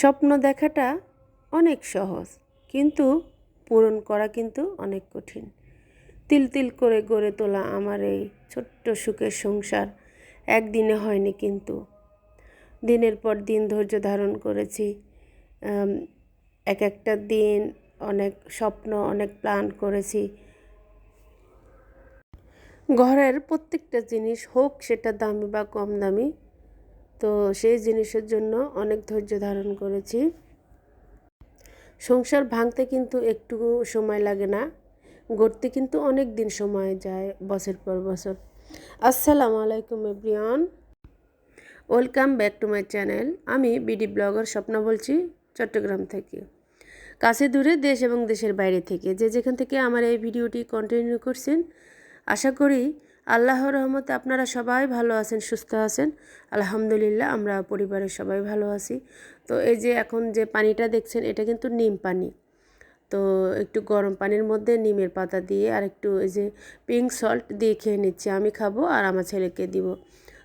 স্বপ্ন দেখাটা অনেক সহজ, কিন্তু পূরণ করা কিন্তু অনেক কঠিন। তিল তিল করে গড়ে তোলা আমার এই ছোট্ট সুখের সংসার একদিনে হয়নি কিন্তু। দিনের পর দিন ধৈর্য ধারণ করেছি। এক একটা দিন অনেক স্বপ্ন, অনেক প্ল্যান করেছি। ঘরের প্রত্যেকটা জিনিস হোক সেটা দামি বা কম দামি তো সেই জিনিসের জন্য অনেক ধৈর্য ধারণ করেছি। সংসার ভাঙতে কিন্তু একটু সময় লাগে না, গড়তে কিন্তু অনেক দিন সময় যায় বছর পর বছর। আসসালামু আলাইকুম everyone. Welcome back to my channel. আমি বিডি ব্লগার স্বপ্ন বলছি চট্টগ্রাম থেকে। কাছে দূরে দেশ এবং দেশের বাইরে থেকে। যে যেখান থেকে আমার এই ভিডিওটি কন্টিনিউ করছেন, আশা করি আল্লাহর রহমতে আপনারা সবাই ভালো আছেন, সুস্থ আছেন। আলহামদুলিল্লাহ, আমরা পরিবারের সবাই ভালো আছি। তো এই যে এখন যে পানিটা দেখছেন, এটা কিন্তু নিম পানি। তো একটু গরম পানির মধ্যে নিমের পাতা দিয়ে আর একটু এই যে পিঙ্ক সল্ট দিয়ে খেয়ে নিচ্ছি। আমি খাব আর আমার ছেলেকে দিব।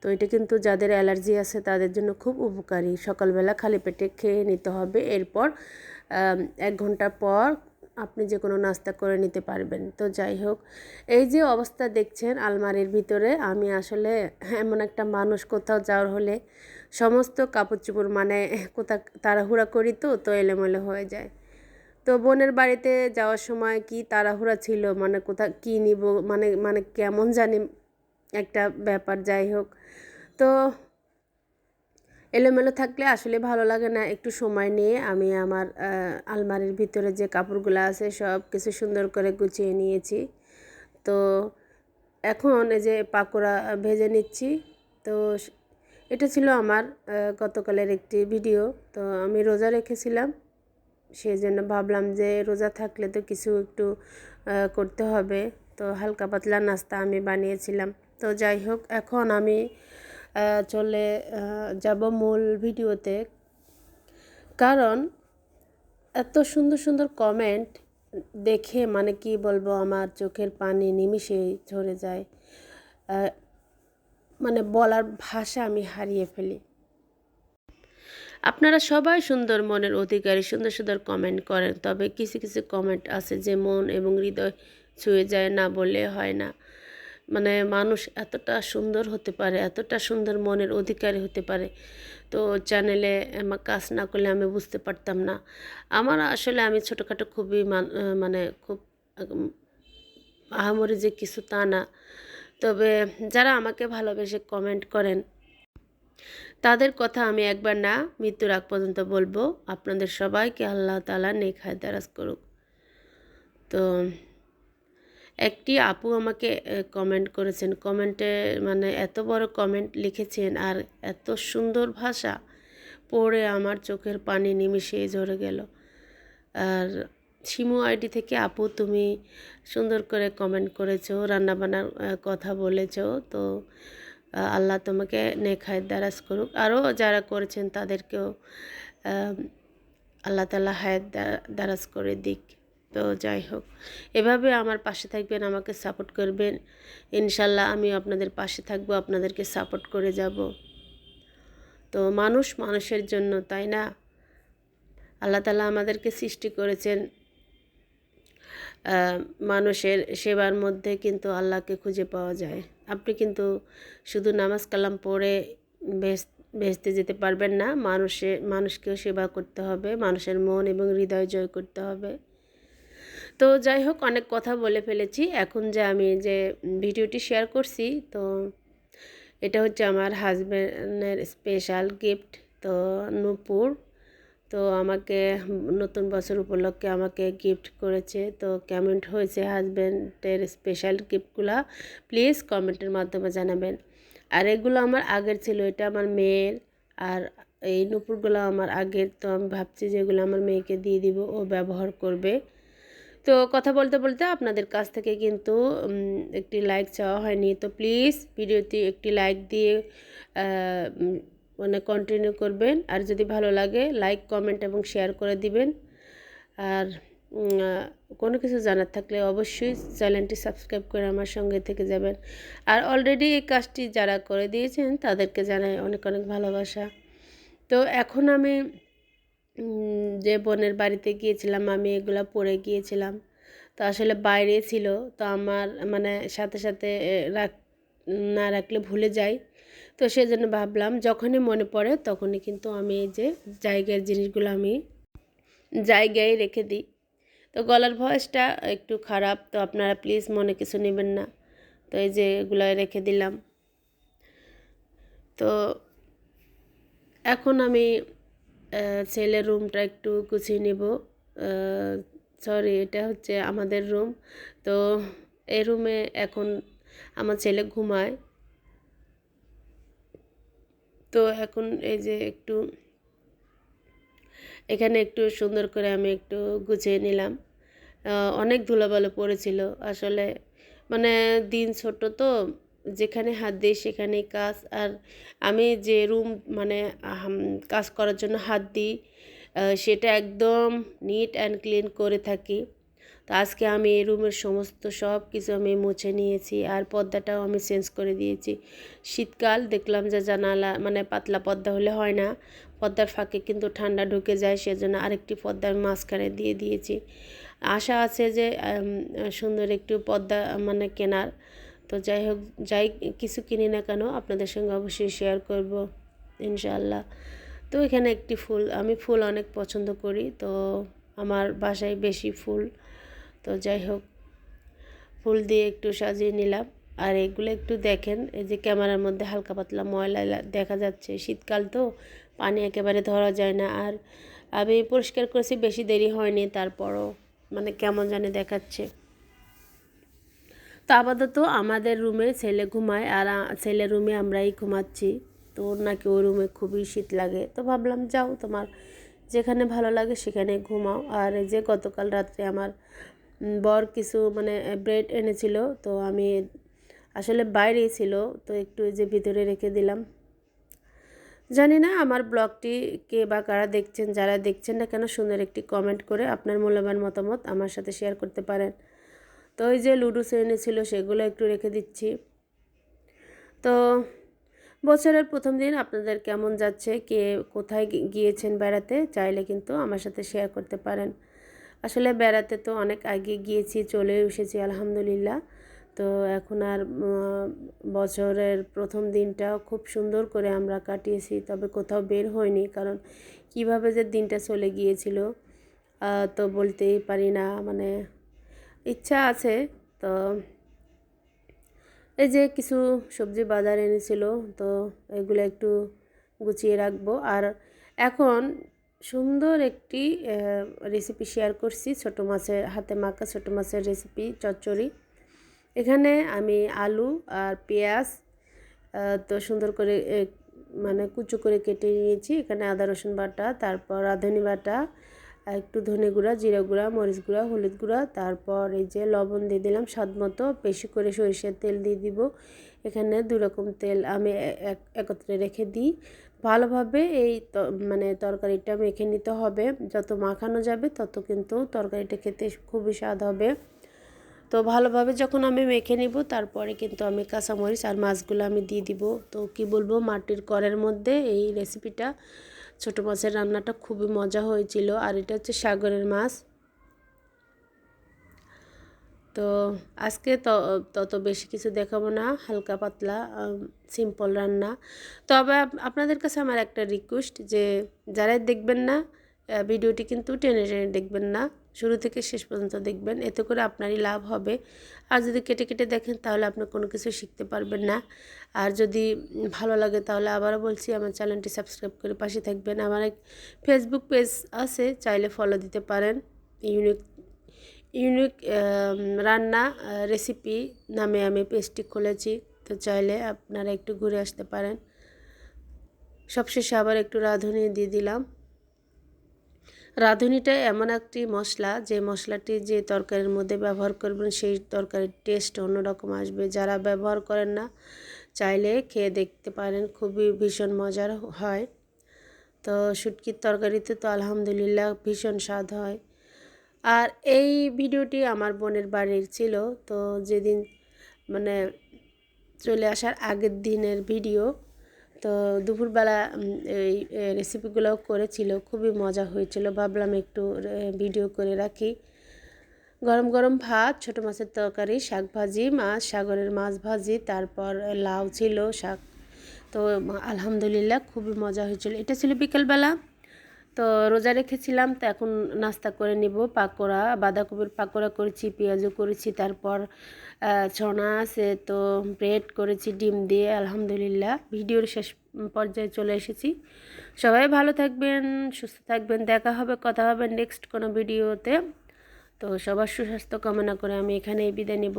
তো এটা কিন্তু যাদের অ্যালার্জি আছে, তাদের জন্য খুব উপকারী। সকালবেলা খালি পেটে খেয়ে নিতে হবে। এরপর এক ঘণ্টা পর আপনি যে কোনো নাস্তা করে নিতে পারবেন। তো যাই হোক, এই যে অবস্থা দেখছেন আলমারির ভিতরে, আমি আসলে এমন একটা মানুষ কোথাও যাওয়ার হলে সমস্ত কাপড় চোপড় মানে কোথা তাড়াহুড়া করি তো তো এলোমেলো হয়ে যায়। তো বোনের বাড়িতে যাওয়ার সময় কি তাড়াহুড়া ছিল? মানে কোথা কী নিব? মানে মানে কেমন জানি একটা ব্যাপার, যাই হোক। তো এলোমেলো থাকলে আসলে ভালো লাগে না। একটু সময় নিয়ে আমি আমার আলমারির ভিতরে যে কাপড়গুলো আছে সব কিছু সুন্দর করে গুছিয়ে নিয়েছি। তো এখন এই যে পাকোড়া ভেজে নিচ্ছি। তো এটা ছিল আমার গতকালের একটি ভিডিও। তো আমি রোজা রেখেছিলাম। সেই জন্য ভাবলাম যে রোজা থাকলে তো কিছু একটু করতে হবে। তো হালকা পাতলা নাস্তা আমি বানিয়েছিলাম। তো যাই হোক, এখন আমি চলে যাব মূল ভিডিওতে। কারণ এত সুন্দর সুন্দর কমেন্ট দেখে মানে কি বলব, আমার চোখের পানি নিমিষেই ঝরে যায়। মানে বলার ভাষা আমি হারিয়ে ফেলি। আপনারা সবাই সুন্দর মনের অধিকারী, সুন্দর সুন্দর কমেন্ট করেন, তবে কিছু কিছু কমেন্ট আছে যে মন এবং হৃদয় ছুঁয়ে যায় না বললে হয় না। মানে মানুষ এতটা সুন্দর হতে পারে, এতটা সুন্দর মনের অধিকারী হতে পারে। তো চ্যানেলে আমার কাজ না করলে আমি বুঝতে পারতাম না। আমার আসলে আমি ছোটোখাটো খুবই মানে খুব আহামরি যে কিছু তা না। তবে যারা আমাকে ভালোবেসে কমেন্ট করেন, তাদের কথা আমি একবার না মৃত্যুর আগ পর্যন্ত বলব। আপনাদের সবাইকে আল্লাহ তালা নেক হায়দারাজ করুক। তো একটি আপু আমাকে কমেন্ট করেছেন। কমেন্টে মানে এত বড় কমেন্ট লিখেছেন আর এত সুন্দর ভাষা পড়ে আমার চোখের পানি নিমিশেই ঝরে গেল। আর শিমু আইডি থেকে, আপু তুমি সুন্দর করে কমেন্ট করেছ, রান্নাবান্নার কথা বলেছ। তো আল্লাহ তোমাকে নেখায় দারাজ করুক। আরও যারা করেছেন তাদেরকেও আল্লাহ তালা হায়াত দারাজ করে দিক। তো যাই হোক। এভাবে আমার পাশে থাকবেন, আমাকে সাপোর্ট করবেন। ইনশাল্লাহ আমি আপনাদের পাশে থাকব, আপনাদেরকে সাপোর্ট করে যাব। তো মানুষ মানুষের জন্য, তাই না? আল্লাহ তালা আমাদেরকে সৃষ্টি করেছেন মানুষের সেবার মধ্যে কিন্তু আল্লাহকে খুঁজে পাওয়া যায়। আপনি কিন্তু শুধু নামাজ কালাম পড়ে বেশ বেহেস্তে যেতে পারবেন না, মানুষে, মানুষকেও সেবা করতে হবে, মানুষের মন এবং হৃদয় জয় করতে হবে। তো যাই হোক অনেক কথা বলে ফেলেছি। এখন যে আমি যে ভিডিওটি শেয়ার করছি, তো এটা হচ্ছে আমার হাজব্যান্ডের স্পেশাল গিফট তো নূপুর। তো আমাকে নতুন বছর উপলক্ষে আমাকে গিফট করেছে। তো কেমন হয়েছে হাজব্যান্ডের স্পেশাল গিফটগুলো প্লিজ কমেন্টের মাধ্যমে জানাবেন। আর এগুলো আমার আগের ছিল, এটা আমার মেয়ের। আর এই নূপুরগুলো আমার আগের, তো আমি ভাবছি যে এগুলো আমার মেয়েকে দিয়ে দিব, ও ব্যবহার করবে। তো কথা বলতে বলতে আপনাদের কাছ থেকে কিন্তু একটি লাইক চাওয়া হয়নি। তো প্লিজ ভিডিওটি একটি লাইক দিয়ে মানে কন্টিনিউ করবেন। আর যদি ভালো লাগে লাইক কমেন্ট এবং শেয়ার করে দিবেন। আর কোনো কিছু জানার থাকলে অবশ্যই চ্যানেলটি সাবস্ক্রাইব করে আমার সঙ্গে থেকে যাবেন। আর অলরেডি এই কাজটি যারা করে দিয়েছেন, তাদেরকে জানাই অনেক অনেক ভালোবাসা। তো এখন আমি যে বোনের বাড়িতে গিয়েছিলাম, আমি এগুলো পরে গিয়েছিলাম। তো আসলে বাইরে ছিল, তো আমার মানে সাথে সাথে রাখ, না রাখলে ভুলে যাই। তো সেজন্য ভাবলাম, যখনই মনে পড়ে তখনই কিন্তু আমি এই যে জায়গার জিনিসগুলো আমি জায়গায় রেখে দিই। তো গলার ভয়েসটা একটু খারাপ, তো আপনারা প্লিজ মনে কিছু নেবেন না। তো এই যে এগুলো রেখে দিলাম। তো এখন আমি ছেলের রুমটা একটু গুছিয়ে নেব। সরি এটা হচ্ছে আমাদের রুম। তো এই রুমে এখন আমার ছেলে ঘুমায়। তো এখন এই যে একটু, এখানে একটু সুন্দর করে আমি একটু গুছিয়ে নিলাম। অনেক ধুলোবালো পড়েছিল। আসলে মানে দিন ছোট তো যেখানে হাত দিই সেখানে কাজ। আর আমি যে রুম মানে কাজ করার জন্য হাত দিই সেটা একদম নিট অ্যান্ড ক্লিন করে থাকি। তো আজকে আমি এই রুমের সমস্ত সব কিছু আমি মুছে নিয়েছি আর পর্দাটাও আমি চেঞ্জ করে দিয়েছি। শীতকাল, দেখলাম যে জানালা মানে পাতলা পর্দা হলে হয় না। পর্দার ফাঁকে কিন্তু ঠান্ডা ঢুকে যায়, সেজন্য আরেকটি পর্দা আমি মাঝখানে দিয়ে দিয়েছি। আশা আছে যে সুন্দর একটু পর্দা মানে কেনার। তো যাই হোক, যাই কিছু কিনি না কেন আপনাদের সঙ্গে অবশ্যই শেয়ার করব ইনশাল্লাহ তো এখানে একটি ফুল, আমি ফুল অনেক পছন্দ করি, তো আমার বাসায় বেশি ফুল। তো যাই হোক, ফুল দিয়ে একটু সাজিয়ে নিলাম। আর এগুলো একটু দেখেন, এই যে ক্যামেরার মধ্যে হালকা পাতলা ময়লা দেখা যাচ্ছে। শীতকাল তো, পানি একেবারে ধরা যায় না। আর আমি পরিষ্কার করেছি, বেশি দেরি হয়নি, তারপরও মানে কেমন জানি দেখাচ্ছে। তো আপাতত আমাদের রুমে ছেলে ঘুমায় আর ছেলে রুমে আমরাই ঘুমাচ্ছি। তো ওর নাকি ওই রুমে খুবই শীত লাগে। তো ভাবলাম, যাও, তোমার যেখানে ভালো লাগে সেখানে ঘুমাও। আর যে গতকাল রাত্রে আমার বর কিছু মানে ব্রেড এনেছিল। তো আমি আসলে বাইরেই ছিল। তো একটু যে ভিতরে রেখে দিলাম। জানি না আমার ব্লগটি কে বা কারা দেখছেন, যারা দেখছেন না কেন, সুন্দর একটি কমেন্ট করে আপনার মূল্যবান মতামত আমার সাথে শেয়ার করতে পারেন। তো ওই যে লুডো শ্রেণি ছিল সেগুলো একটু রেখে দিচ্ছি। তো বছরের প্রথম দিন আপনাদের কেমন যাচ্ছে, কে কোথায় গিয়েছেন বেড়াতে চাইলে কিন্তু আমার সাথে শেয়ার করতে পারেন। আসলে বেড়াতে তো অনেক আগে গিয়েছি চলে এসেছি আলহামদুলিল্লাহ। তো এখন আর বছরের প্রথম দিনটা খুব সুন্দর করে আমরা কাটিয়েছি, তবে কোথাও বের হয়নি কারণ কীভাবে যে দিনটা চলে গিয়েছিল তো বলতেই পারি না মানে ইচ্ছা আছে, তো এই যে কিছু সবজি বাজার এনেছিল, তো এগুলো একটু গুছিয়ে রাখব। আর এখন সুন্দর একটি রেসিপি শেয়ার করছি, ছোটো মাছের, হাতে মাখা ছোটো মাছের রেসিপি চচ্চড়ি। এখানে আমি আলু আর পেঁয়াজ তো সুন্দর করে মানে কুচু করে কেটে নিয়েছি। এখানে আদা রসুন বাটা, তারপর রাঁধুনি বাটা একটু ধনে গুঁড়া, জিরা গুঁড়া, মরিচ গুঁড়া, হলুদ গুঁড়া, তারপর এই যে লবণ দিয়ে দিলাম স্বাদ মতো, বেশি করে সরিষার তেল দিয়ে দিব। এখানে দু রকম তেল আমি এক- একত্রে রেখে দিই। ভালোভাবে এই মানে তরকারিটা মেখে নিতে হবে। যত মাখানো যাবে তত কিন্তু তরকারিটা খেতে খুবই স্বাদ হবে। তো ভালোভাবে যখন আমি মেখে নিব, তারপরে কিন্তু আমি কাঁচামরিচ আর মাছগুলো আমি দিয়ে দিব। তো কি বলব, মাটির কড়ের মধ্যে এই রেসিপিটা ছোটো মাছের রান্নাটা খুবই মজা হয়েছিল। আর এটা হচ্ছে সাগরের মাছ। তো আজকে তো, তত বেশি কিছু দেখাবো না, হালকা পাতলা সিম্পল রান্না। তবে আপ- আপনাদের কাছে আমার একটা রিকোয়েস্ট যে, যারাই দেখবেন না ভিডিওটি কিন্তু টেনে টেনে দেখবেন না। শুরু থেকে শেষ পর্যন্ত দেখবেন, এতে করে আপনারই লাভ হবে। আর যদি কেটে কেটে দেখেন, তাহলে আপনি কোনো কিছু শিখতে পারবেন না। আর যদি ভালো লাগে, তাহলে আবারও বলছি, আমার চ্যানেলটি সাবস্ক্রাইব করে পাশে থাকবেন। আমার এক ফেসবুক পেজ আছে, চাইলে ফলো দিতে পারেন। ইউনিক ইউনিক রান্না রেসিপি নামে আমি পেজটি খুলেছি। তো চাইলে আপনারা একটু ঘুরে আসতে পারেন। সবশেষে আবার একটু রাঁধুনি দিয়ে দিলাম। রাঁধুনিটা এমন একটি মশলা যে মশলাটি যে তরকারির মধ্যে ব্যবহার করবেন সেই তরকারির টেস্ট অন্যরকম আসবে। যারা ব্যবহার করেন না, চাইলে খেয়ে দেখতে পারেন, খুবই ভীষণ মজার হয়। তো শুটকির তরকারিতে তো আলহামদুলিল্লাহ ভীষণ স্বাদ হয়। আর এই ভিডিওটি আমার বোনের বাড়ির ছিল, তো যেদিন মানে চলে আসার আগের দিনের ভিডিও তো দুপুরবেলা এই রেসিপিগুলো করেছিল, খুবই মজা হয়েছিল। ভাবলাম একটু ভিডিও করে রাখি। গরম গরম ভাত, ছোট মাছের তরকারি, শাক ভাজি, মাছ, সাগরের মাছ ভাজি, তারপর লাউ ছিল, শাক। তো, আলহামদুলিল্লাহ, খুবই মজা হয়েছিল। এটা ছিল বিকেলবেলা। তো রোজা রেখেছিলাম, তো এখন নাস্তা করে নিব, পাকোড়া, বাঁধাকপির পাকোড়া করেছি, পেঁয়াজও করেছি, তারপর ছনা আছে, তো ব্রেড করেছি, ডিম দিয়ে, আলহামদুলিল্লাহ। ভিডিওর শেষ পর্যায়ে চলে এসেছি। সবাই ভালো থাকবেন, সুস্থ থাকবেন, দেখা হবে, কথা হবে নেক্সট কোনো ভিডিওতে। তো সবার সুস্বাস্থ্য কামনা করে আমি এখানেই বিদায় নেব।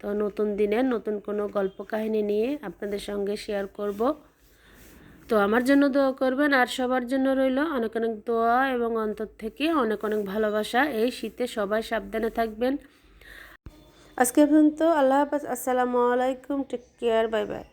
তো নতুন দিনে নতুন কোনো গল্প কাহিনী নিয়ে আপনাদের সঙ্গে শেয়ার করব। তো আমার জন্য দোয়া করবেন, আর সবার জন্য রইল অনেক অনেক দোয়া এবং অন্তর থেকে অনেক অনেক ভালোবাসা। এই শীতে সবাই সাবধানে থাকবেন। আজকে পর্যন্ত আল্লাহ হাফাজ। আসসালামু আলাইকুম। Take care bye bye